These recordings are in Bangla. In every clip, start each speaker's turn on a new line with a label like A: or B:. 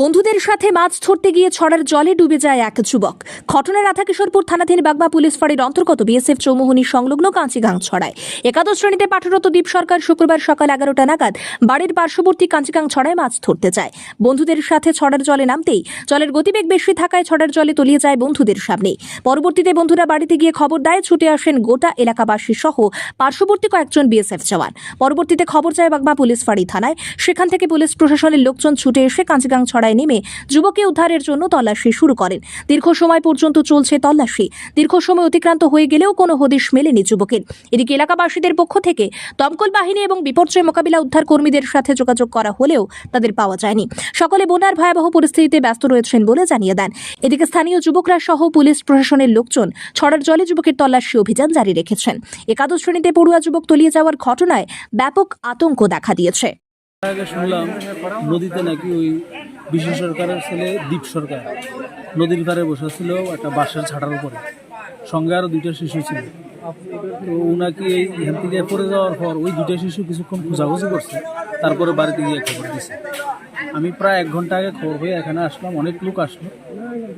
A: বন্ধুদের সাথে মাছ ধরতে গিয়ে ছড়ার জলে ডুবে যায় এক যুবক। ঘটনা রাধাকিশোরপুর থানাধীন বাগমা পুলিশ ফাঁড়ির অন্তর্গত বিএসএফ চৌমুহনী সংলগ্ন কাঞ্চিগাং ছড়ায়। একাদশ শ্রেণীতে পাঠরত দীপ সরকার শুক্রবার সকাল এগারোটা নাগাদ বাড়ির পার্শ্ববর্তী কাঞ্চিগাং ছড়ায় মাছ ধরতে যায়। বন্ধুদের সাথে ছড়ার জলে নামতেই জলের গতিবেগ বেশি থাকায় ছড়ার জলে তলিয়ে যায় বন্ধুদের সামনে। পরবর্তীতে বন্ধুরা বাড়িতে গিয়ে খবর দেয়, ছুটে আসেন গোটা এলাকাবাসী সহ পার্শ্ববর্তী কয়েকজন বিএসএফ জওয়ান। পরবর্তীতে খবর যায় বাগমা পুলিশ ফাঁড়ি থানায়। সেখান থেকে পুলিশ প্রশাসনের লোকজন ছুটে এসে কাঞ্চিগাং ছড়ায় নেমে যুবককে উদ্ধারের জন্য তল্লাশি শুরু করেন। দীর্ঘ সময় পর্যন্ত চলছে তল্লাশি। দীর্ঘ সময় অতিক্রান্ত হয়ে গেলেও কোনো হদিশ মেলেনি যুবকের। এদিকে এলাকাবাসীদের পক্ষ থেকে দমকল বাহিনী এবং বিপর্যয় মোকাবিলা উদ্ধার কর্মীদের সাথে যোগাযোগ করা হলেও তাদের পাওয়া যায়নি। সকলে বন্যার ভয়াবহ পরিস্থিতিতে ব্যস্ত রয়েছেন বলে জানিয়ে দেন। এদিকে স্থানীয় যুবকরা সহ পুলিশ প্রশাসনের লোকজন ছড়ার জলে যুবকের তল্লাশি অভিযান জারি রেখেছেন। একাদশ শ্রেণীতে পড়ুয়া যুবক তলিয়ে যাওয়ার ঘটনায় ব্যাপক আতঙ্ক দেখা দিয়েছে।
B: শুনলাম, নদীতে নাকি ওই বিশ্ব সরকারের ছেলে দ্বীপ সরকার। নদীর ধারে বসেছিল একটা বাঁশের ছাটার উপরে। সঙ্গে আরও দুইটা শিশু ছিল। তো ও নাকি এই এখান থেকে পড়ে যাওয়ার পর ওই দুইটা শিশু কিছুক্ষণ খোঁজাখুঁজি করছে, তারপরে বাড়িতে গিয়ে খবর দিছে। আমি প্রায় এক ঘণ্টা আগে খবর হয়ে এখানে আসলাম, অনেক লোক আসলো।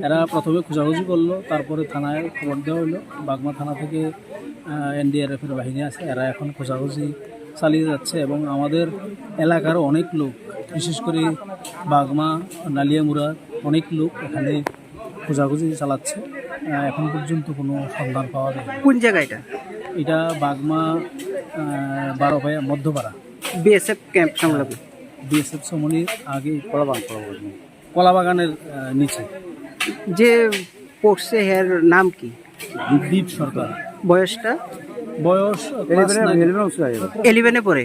B: এরা প্রথমে খোঁজাখুঁজি করল, তারপরে থানায় খবর দেওয়া হলো। বাগমা থানা থেকে এনডিআরএফের বাহিনী আছে, এরা এখন খোঁজাখুঁজি চালিয়ে যাচ্ছে এবং আমাদের এলাকার অনেক লোক, বিশেষ করে বাগমা নালিয়া নালিয়ামুড়া অনেক লোক এখানে খোঁজাখুঁজি চালাচ্ছে। এখন পর্যন্ত কোনো সন্ধান পাওয়া যায়
C: কোন জায়গা এটা?
B: এটা বাগমা বারো ভাইয়া মধ্যপাড়া।
C: বিএসএফ ক্যাম্প সংলগ্ন।
B: বিএসএফ সমনির আগে কলাবাগান কলাবাগানের নিচে।
C: যে পড়ছে হের নাম কি?
B: দ্বীপ সরকার।
C: বয়সটা?
B: বয়স।
C: এলিভেনে পড়ে?